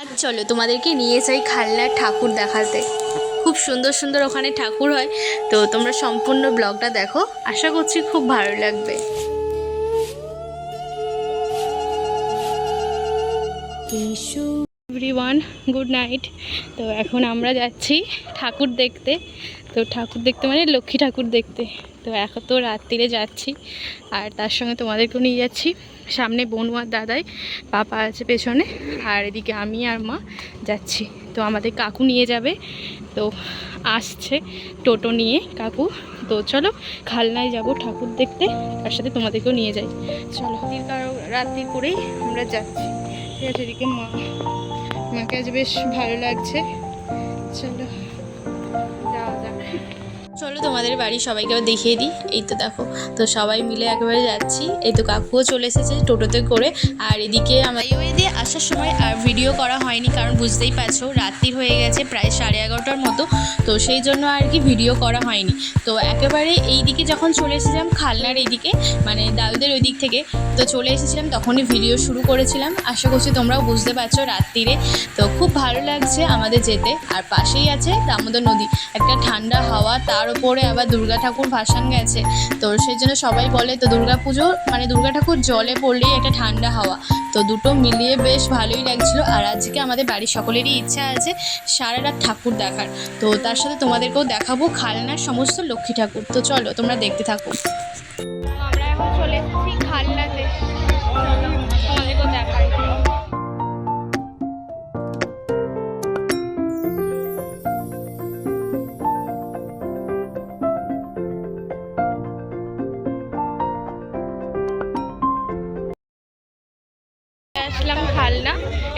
আজ চলো তোমাদেরকে নিয়ে যাই খালনার ঠাকুর দেখাতে। খুব সুন্দর সুন্দর ওখানে ঠাকুর হয়। তো তোমরা সম্পূর্ণ ব্লগটা দেখো। আশা করছি খুব ভালো লাগবে। Everyone, good night. তো এখন আমরা যাচ্ছি ঠাকুর দেখতে। তো ঠাকুর দেখতে মানে লক্ষ্মী ঠাকুর দেখতে। তো এখন তো রাত্রিরে যাচ্ছি। আর তার সঙ্গে তোমাদেরকেও নিয়ে যাচ্ছি। সামনে বনু আর দাদাই পাপা আছে পেছনে, আর এদিকে আমি আর মা যাচ্ছি। তো আমাদের কাকু নিয়ে যাবে, তো আসছে টোটো নিয়ে কাকু। তো চলো, খালনায় যাব ঠাকুর দেখতে, তার সাথে তোমাদেরকেও নিয়ে যাই। চলো, রাত্রি করেই আমরা যাচ্ছি। ঠিক আছে, এদিকে মা, মাকে আজ বেশ ভালো লাগছে। চলো। চলো তোমাদের বাড়ি সবাইকে দেখিয়ে দিই। এই তো দেখো, তো সবাই মিলে একেবারে যাচ্ছি। এই তো কাকুও চলে এসেছে টোটোতে করে। আর এদিকে আমার হাইওয়ে দিয়ে আসার সময় আর ভিডিও করা হয়নি, কারণ বুঝতেই পারছ রাত্রি হয়ে গেছে প্রায় সাড়ে এগারোটার মতো। তো সেই জন্য আর কি ভিডিও করা হয়নি। তো একেবারে এই দিকে যখন চলে এসেছিলাম খালনার এইদিকে মানে দাদুদের ওই দিক থেকে, তো চলে এসেছিলাম তখনই ভিডিও শুরু করেছিলাম। আশা করছি তোমরাও বুঝতে পারছ রাত্রিরে। তো খুব ভালো লাগছে আমাদের যেতে। আর পাশেই আছে দামোদর নদী। একটা ঠান্ডা হাওয়া তার উপরে আবার দুর্গা ঠাকুর ভাসান গেছে। তো সেই জন্য সবাই বলে, তো দুর্গা পুজো মানে দুর্গা ঠাকুর জলে পড়লেই একটা ঠান্ডা হাওয়া। তো দুটো মিলিয়ে বেশ ভালোই লাগছিল। আর আজকে আমাদের বাড়ির সকলেরই ইচ্ছা আছে সারা রাত ঠাকুর দেখার। তো তার সাথে তোমাদেরকেও দেখাবো খালনার সমস্ত লক্ষ্মী ঠাকুর। তো চলো, তোমরা দেখতে থাকো।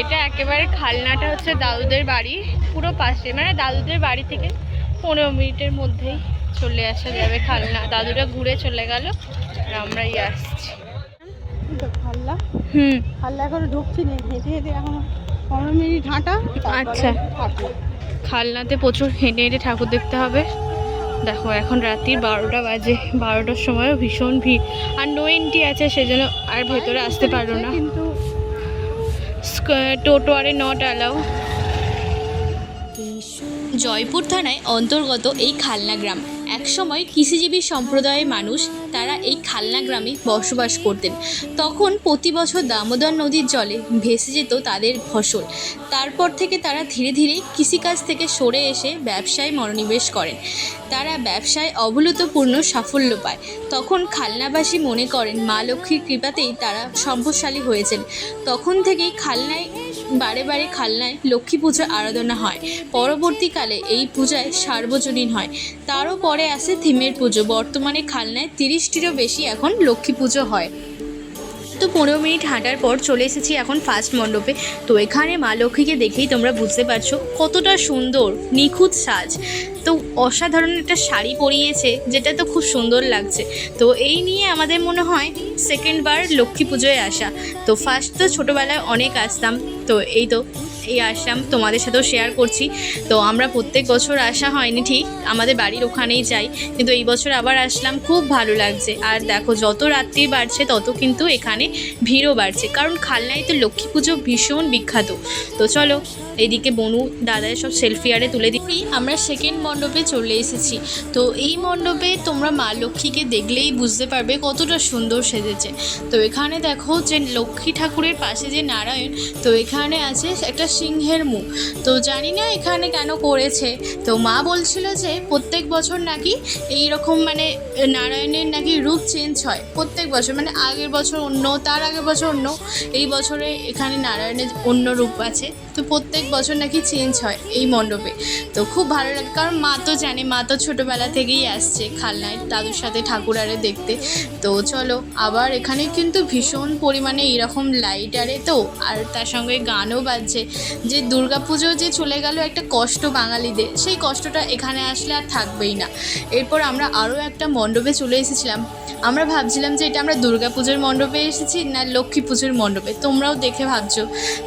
এটা একেবারে খালনাটা হচ্ছে দাদুদের বাড়ি পুরো পাশে মানে দাদুদের বাড়ি থেকে পনেরো মিনিটের মধ্যেই চলে আসা যাবে খালনা। দাদুরা ঘুরে চলে গেল আর আমরাই আসছি। খাল্লা হুম। খাল্লা এখনও ঢুকছি না হেঁটে হেঁটে এখনও পনেরো মিনিট হাঁটা আচ্ছা। খালনাতে প্রচুর হেঁটে হেঁটে ঠাকুর দেখতে হবে। দেখো এখন রাত্রির বারোটা বাজে বারোটার সময়ও ভীষণ ভিড়। আর নো এন্ট্রি আছে সেজন্য আর ভেতরে আসতে পারো না। কিন্তু টোটো আরে নট অ্যালাউ জয়পুর থানায় অন্তর্গত এই খালনা গ্রাম। একসময় কৃষিজীবী সম্প্রদায়ের মানুষ, তারা এই খালনা গ্রামে বসবাস করতেন। তখন প্রতি বছর দামোদর নদীর জলে ভেসে যেত তাদের ফসল। তারপর থেকে তারা ধীরে ধীরে কৃষিকাজ থেকে সরে এসে ব্যবসায় মনোনিবেশ করেন। তারা ব্যবসায় অভূতপূর্ণ সাফল্য পায়। তখন খালনাবাসী মনে করেন, মা লক্ষ্মীর কৃপাতেই তারা সম্পদশালী হয়েছেন। তখন থেকেই খালনায় বারে বারে খালনায় লক্ষ্মী পুজো আরাধনা হয়। পরবর্তীকালে এই পূজায় সার্বজনীন হয়। তারও পরে আসে থিমের পুজো। বর্তমানে খালনায় তিরিশটিরও বেশি এখন লক্ষ্মী পুজো হয়। তো পনেরো মিনিট হাঁটার পর চলে এসেছি এখন ফার্স্ট মণ্ডপে। তো এখানে মা লক্ষ্মীকে দেখেই তোমরা বুঝতে পারছ কতটা সুন্দর, নিখুঁত সাজ। তো অসাধারণ একটা শাড়ি পরিয়েছে, যেটা তো খুব সুন্দর লাগছে। তো এই নিয়ে আমাদের মনে হয় সেকেন্ড বার লক্ষ্মী পুজোয় আসা। তো ফার্স্ট তো ছোটোবেলায় অনেক আসতাম। তো এই তো এই আসলাম তোমাদের সাথেও শেয়ার করছি। তো আমরা প্রত্যেক বছর আসা হয়নি ঠিক, আমাদের বাড়ির ওখানেই যাই। কিন্তু এই বছর আবার আসলাম, খুব ভালো লাগছে। আর দেখো, যত রাত্রি বাড়ছে, তত কিন্তু এখানে ভিড়ও বাড়ছে। কারণ খালনায় তো লক্ষ্মী পুজো ভীষণ বিখ্যাত। তো চলো, এদিকে বনু দাদায় সব সেলফি আরে তুলে দিই। আমরা সেকেন্ড মণ্ডপে চলে এসেছি। তো এই মণ্ডপে তোমরা মা লক্ষ্মীকে দেখলেই বুঝতে পারবে কতটা সুন্দর সেজেছে। তো এখানে দেখো যে লক্ষ্মী ঠাকুরের পাশে যে নারায়ণ, তো এখানে আছে একটা সিংহের মুখ। তো জানি না এখানে কেন করেছে। তো মা বলছিল যে প্রত্যেক বছর নাকি এই রকম মানে নারায়ণের নাকি রূপ চেঞ্জ হয়। প্রত্যেক বছর মানে আগের বছর অন্য, তার আগের বছর অন্য, এই বছরে এখানে নারায়ণের অন্য রূপ আছে। তো প্রত্যেক বছর নাকি চেঞ্জ হয় এই মণ্ডপে। তো খুব ভালো লাগে, কারণ মা তো জানে, মা তো ছোটোবেলা থেকেই আসছে খালনায় দাদুর সাথে ঠাকুর আরে দেখতে। তো চলো, আবার এখানে কিন্তু ভীষণ পরিমাণে এরকম লাইট আরে তো, আর তার সঙ্গে গানও বাজছে। যে দুর্গাপুজো যে চলে গেল একটা কষ্ট বাঙালিদের, সেই কষ্টটা এখানে আসলে আর থাকবেই না। এরপর আমরা আরও একটা মণ্ডপে চলে এসেছিলাম। আমরা ভাবছিলাম যে এটা আমরা দুর্গাপুজোর মণ্ডপে এসেছি না লক্ষ্মী পুজোর মণ্ডপে। তোমরাও দেখে ভাবছ।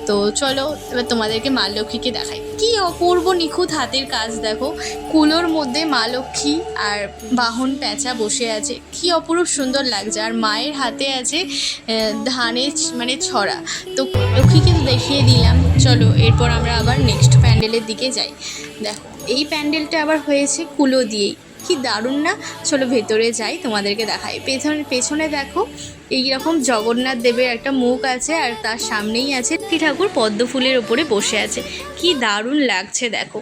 তো চলো, এবার তোমাদেরকে মা লক্ষ্মীকে দেখাই। কি অপূর্ব নিখুঁত হাতের কাজ দেখো। কুলোর মধ্যে মা লক্ষ্মী আর বাহন প্যাঁচা বসে আছে। কি অপরূপ সুন্দর লাগছে। আর মায়ের হাতে আছে ধানের মানে ছড়া। তো লক্ষ্মীকে তো দেখিয়ে দিলাম। চলো। এরপর আমরা আবার নেক্সট প্যান্ডেলের দিকে যাই। দেখো, এই প্যান্ডেলটা আবার হয়েছে কুলো দিয়েই। কি দারুণ না? চলো, ভেতরে যাই, তোমাদেরকে দেখাই। পেছনে পেছনে দেখো এই রকম জগন্নাথ দেবের একটা মুখ আছে আর তার সামনেই আছে ঠাকুর পদ্ম ফুলের ওপরে বসে আছে। কি দারুণ লাগছে, দেখো।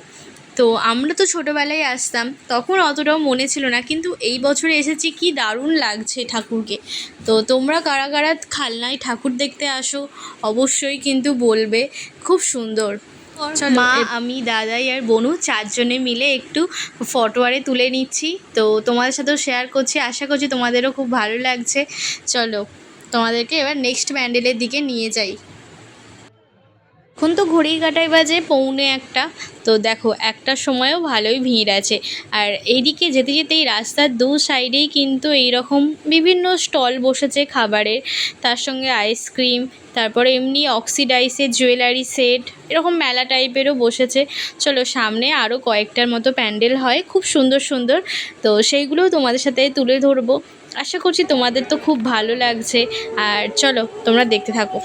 তো আমরা তো ছোটোবেলায় আসতাম তখন অতটাও মনে ছিল না কিন্তু এই বছরে এসেছি কি দারুণ লাগছে ঠাকুরকে। তো তোমরা কারা কারা খালনায় ঠাকুর দেখতে আসো অবশ্যই কিন্তু বলবে খুব সুন্দর। মা আমি দাদাই আর বনু চারজনে মিলে একটু ফটো আরে তুলে নিচ্ছি। তো তোমাদের সাথেও শেয়ার করছি আশা করছি তোমাদেরও খুব ভালো লাগছে। চলো তোমাদেরকে এবার নেক্সট প্যান্ডেলের দিকে নিয়ে যাই। এখন তো ঘড়ির কাটায় বাজে পৌনে একটা। তো দেখো একটা সময়ও ভালোই ভিড় আছে। আর এইদিকে যেতে যেতে এই রাস্তার দু সাইডেই কিন্তু এই রকম বিভিন্ন স্টল বসেছে খাবারের। তার সঙ্গে আইসক্রিম, তারপরে এমনি অক্সিডাইসের জুয়েলারি সেট, এরকম মেলা টাইপেরও বসেছে। চলো, সামনে আরও কয়েকটার মতো প্যান্ডেল হয়, খুব সুন্দর সুন্দর। তো সেইগুলোও তোমাদের সাথে তুলে ধরবো। আশা করছি তোমাদের তো খুব ভালো লাগছে। আর চলো, তোমরা দেখতে থাকো।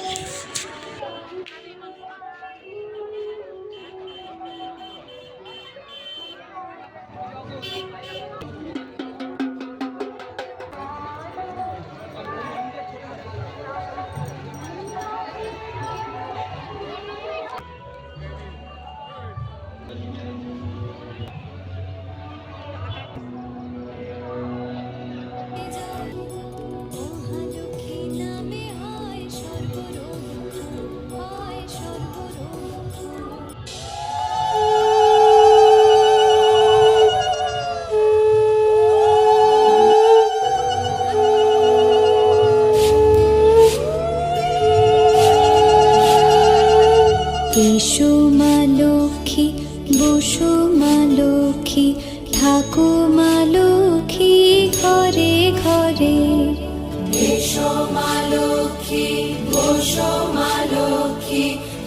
মা লক্ষ্মী মা লক্ষ্মী ঘরে ঘরে। এসো মা লক্ষ্মী বসো মা লক্ষ্মী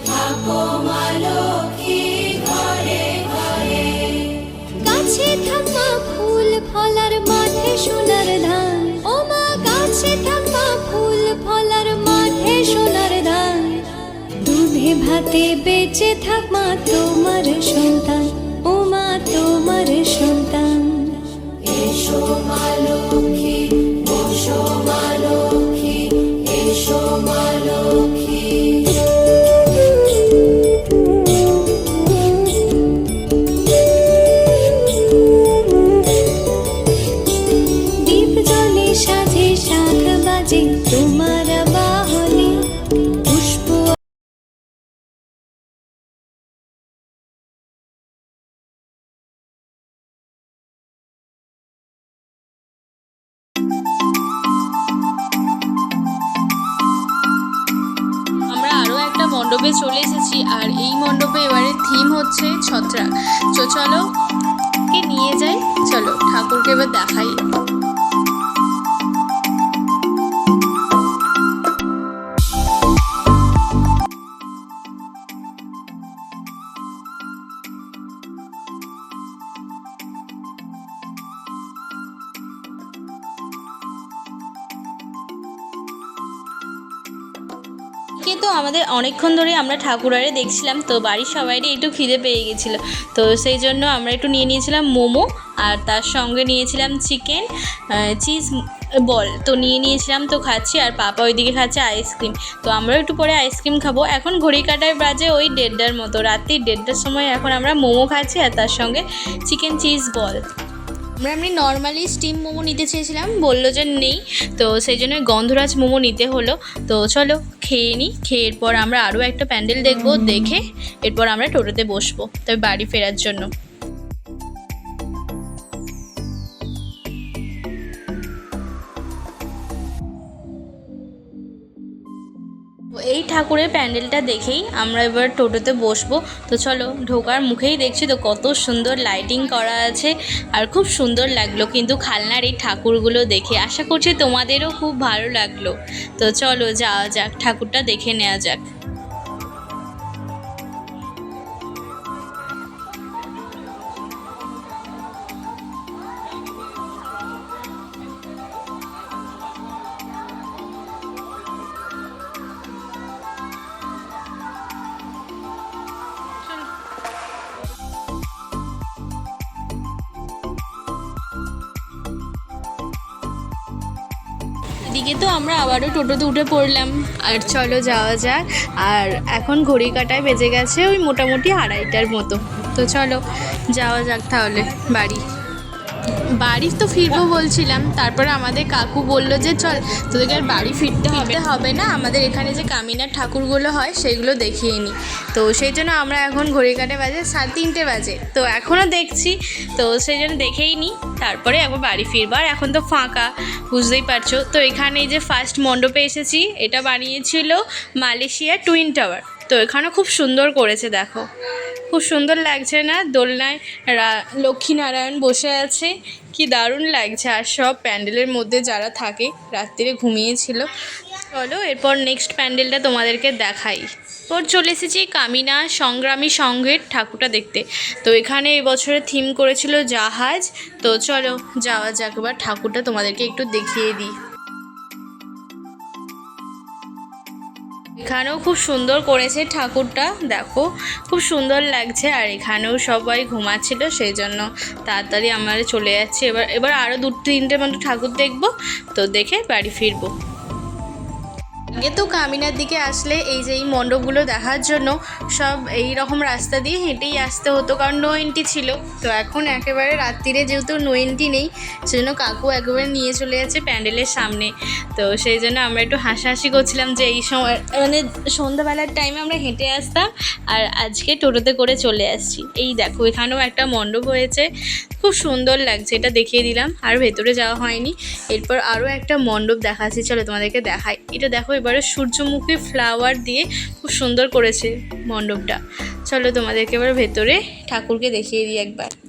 থাকো মা লক্ষ্মী ঘরে ঘরে। গাছে থাকা ফুল ফলার মাঠে সোনার ধান। ও মা গাছে থাকা ফুল ফলার মাঠে সোনার ধান। দুধে ভাতে বেঁচে থাক মা তোমার সন্তান। হচ্ছে ছত্রাক চলো কে নিয়ে যাই? চলো ঠাকুরকে এবার দেখাই। কিন্তু আমাদের অনেকক্ষণ ধরে আমরা ঠাকুরারে দেখছিলাম, তো বাড়ির সবাইরই একটু খিদে পেয়ে গেছিল। তো সেই জন্য আমরা একটু নিয়ে নিয়েছিলাম মোমো আর তার সঙ্গে নিয়েছিলাম চিকেন চিজ বল। তো নিয়ে নিয়েছিলাম, তো খাচ্ছি আর পাপা ওইদিকে খাচ্ছে আইসক্রিম। তো আমরাও একটু পরে আইসক্রিম খাব। এখন ঘড়ি কাটায় বাজে ওই দেড়টার মতো, রাত্রি দেড়টার সময় এখন আমরা মোমো খাচ্ছি আর তার সঙ্গে চিকেন চিজ বল। আমরা এমনি নর্মালি স্টিম মোমো নিতে চেয়েছিলাম, বলল যে নেই, তো সেই জন্য গন্ধরাজ মোমো নিতে হলো। তো চলো খেয়ে নিই খেয়ে এরপর আমরা আরও একটা প্যান্ডেল দেখব, দেখে এরপর আমরা টোটোতে বসবো তবে বাড়ি ফেরার জন্য। ঠাকুরের প্যান্ডেলটা দেখেই আমরা এবার টোটোতে বসবো। তো চলো, ঢোকার মুখেই দেখছি তো কত সুন্দর লাইটিং করা আছে আর খুব সুন্দর লাগল। কিন্তু খালনার এই ঠাকুরগুলো দেখে আশা করছি তোমাদেরও খুব ভালো লাগল। তো চলো যাওয়া যাক, ঠাকুরটা দেখে নেওয়া যাক। এদিকে তো আমরা আবারও টোটোতে উঠে পড়লাম। আর চলো যাওয়া যাক। আর এখন ঘড়ি কাটায় বেজে গেছে ওই মোটামুটি আড়াইটার মতো। তো চলো যাওয়া যাক তাহলে, বাড়ি। বাড়ি তো ফিরবো বলছিলাম, তারপরে আমাদের কাকু বলল যে চল, তোদেরকে আর বাড়ি ফিরতে হবে। হবে না, আমাদের এখানে যে কামিনার ঠাকুরগুলো হয়, সেগুলো দেখিয়ে নিই তো সেই জন্য আমরা এখন ঘড়ি কাটে বাজে সাড়ে তিনটে বাজে। তো এখনও দেখছি, তো সেই জন্য দেখেই নিই তারপরে একবার বাড়ি ফিরবো। আর এখন তো ফাঁকা, বুঝতেই পারছ। তো এখানে যে ফার্স্ট মণ্ডপে এসেছি, এটা বানিয়েছিল মালয়েশিয়া টুইন টাওয়ার। তো এখানে খুব সুন্দর করেছে, দেখো। খুব সুন্দর লাগছে না? দোলনায় লক্ষ্মীনারায়ণ বসে আছে। কি দারুণ লাগছে। আর সব প্যান্ডেলের মধ্যে যারা থাকে, রাত্রিরে ঘুমিয়েছিল চলো, এরপর নেক্সট প্যান্ডেলটা তোমাদেরকে দেখাই। এরপর চলে এসেছি কামিনা সংগ্রামী সংঘের ঠাকুরটা দেখতে। তো এখানে এবছরে থিম করেছিল জাহাজ। তো চলো, যাওয়া যাক। এবার ঠাকুরটা তোমাদেরকে একটু দেখিয়ে দিই। এখানেও খুব সুন্দর করেছে ঠাকুরটা, দেখো। খুব সুন্দর লাগছে আর এখানেও সবাই ঘুমাচ্ছিল সেই জন্য তাড়াতাড়ি আমরা চলে যাচ্ছি। এবার এবার আরও দু তিনটে মতো ঠাকুর দেখব, তো দেখে বাড়ি ফিরবো। আগে তো কামিনার দিকে আসলে এই যে এই মণ্ডপগুলো দেখার জন্য সব এই রকম রাস্তা দিয়ে হেঁটেই আসতে হতো, কারণ নো এন্ট্রি ছিল। তো এখন একেবারে রাত্রিরে যেহেতু নো এন্ট্রি নেই, সেজন্য কাকু একেবারে নিয়ে চলে যাচ্ছে প্যান্ডেলের সামনে। তো সেই জন্য আমরা একটু হাসাহাসি করছিলাম যে এই সময় মানে সন্ধ্যাবেলার টাইমে আমরা হেঁটে আসতাম আর আজকে টোটোতে করে চলে আসছি। এই দেখো, এখানেও একটা মণ্ডপ হয়েছে। খুব সুন্দর লাগছে, এটা দেখিয়ে দিলাম। আর ভেতরে যাওয়া হয়নি। এরপর আরও একটা মণ্ডপ দেখাচ্ছি, চলো তোমাদেরকে দেখাই। এটা দেখো এবারে সূর্যমুখী ফ্লাওয়ার দিয়ে খুব সুন্দর করেছে মণ্ডপটা। চলো তোমাদেরকে এবার ভেতরে ঠাকুরকে দেখিয়ে দিই একবার।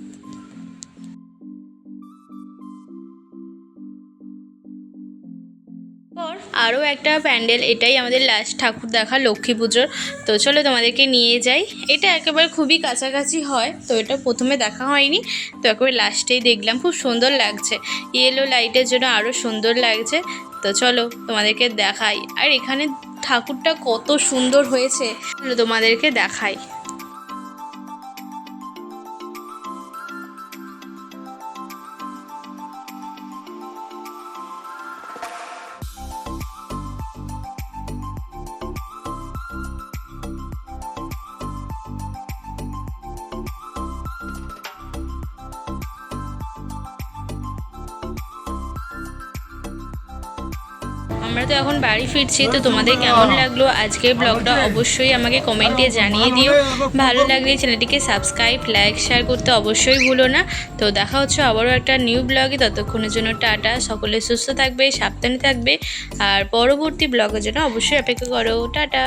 আরও একটা প্যান্ডেল, এটাই আমাদের লাস্ট ঠাকুর দেখা, লক্ষ্মী পুজোর। তো চলো তোমাদেরকে নিয়ে যাই। এটা একেবারে খুবই কাছাকাছি হয়, তো এটা প্রথমে দেখা হয়নি। তো একেবারে লাস্টেই দেখলাম, খুব সুন্দর লাগছে। ইয়েলো লাইটের জন্য আরও সুন্দর লাগছে। তো চলো তোমাদেরকে দেখাই। আর এখানে ঠাকুরটা কত সুন্দর হয়েছে তোমাদেরকে দেখাই। আমরা তো এখন বাড়ি ফিরছি, তো তোমাদের কেমন লাগল আজকের ব্লগটা অবশ্যই আমাকে কমেন্টে জানিয়ে দিও। ভালো লাগলে চ্যানেলটিকে সাবস্ক্রাইব লাইক শেয়ার করতে অবশ্যই ভুলো না। তো দেখা হচ্ছে আবারও একটা নিউ ব্লগে ততক্ষণের জন্য টাটা। সকলে সুস্থ থাকবে, সাবধানে থাকবে। আর পরবর্তী ব্লগের জন্য অবশ্যই অপেক্ষা করো। টাটা।